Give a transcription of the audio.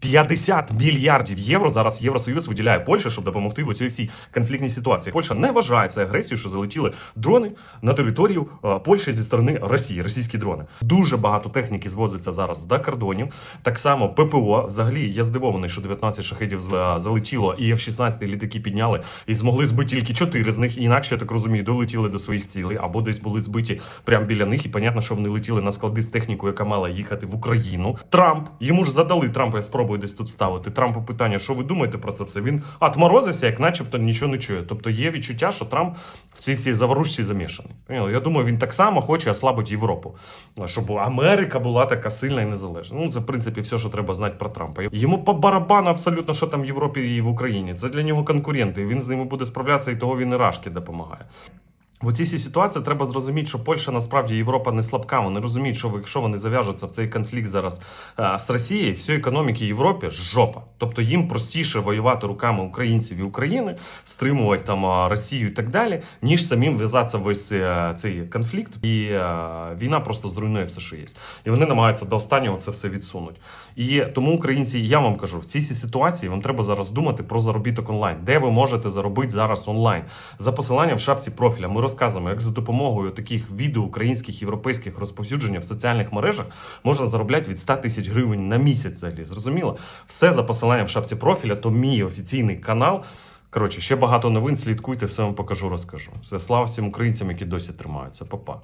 50 мільярдів євро зараз Євросоюз виділяє Польщі, щоб допомогти в цій всій конфліктній ситуації. Польща не вважає агресією, що залетіли дрони на територію е, Польщі зі сторони Росії, російські дрони. Дуже багато техніки звозиться зараз за кордонів. Так само ППО. Взагалі я здивований, що 19 шахедів зла- залетіло, і F-16 літаки підняли і змогли збити тільки 4 з них. Інакше я так розумію, долетіли до своїх цілей або десь були збиті прямо біля них. І понятно, що вони летіли на склади з технікою, яка мала їхати в Україну. Трамп йому ж задали Трампа. Я спробую десь тут ставити. Трампу питання, що ви думаєте про це все? Він отморозився, як начебто нічого не чує. Тобто є відчуття, що Трамп в цій всій заворушці замішаний. Я думаю, він так само хоче ослабити Європу, щоб Америка була така сильна і незалежна. Ну це в принципі все, що треба знати про Трампа. Йому по барабану абсолютно, що там в Європі і в Україні. Це для нього конкуренти. Він з ними буде справлятися, і того він і рашки допомагає. В цій ситуації треба зрозуміти, що Польща насправді Європа не слабка. Вони розуміють, що якщо вони зав'яжуться в цей конфлікт зараз е, з Росією, всієї економіки Європи жопа. Тобто їм простіше воювати руками українців і України, стримувати там е, Росію і так далі, ніж самим в'язатися весь е, цей конфлікт. І війна просто зруйнує все, що є. І вони намагаються до останнього це все відсунути. І тому українці, я вам кажу, в цій ситуації вам треба зараз думати про заробіток онлайн, де ви можете заробити зараз онлайн за посиланням в шапці профіля. Ми розказуємо, як за допомогою таких відео українських європейських розповсюдження в соціальних мережах можна заробляти від 100 тисяч гривень на місяць. Взагалі зрозуміло, все за посиланням в шапці профіля. То мій офіційний канал. Коротше, ще багато новин. Слідкуйте, все вам покажу, розкажу. Все слава всім українцям, які досі тримаються. Па-па.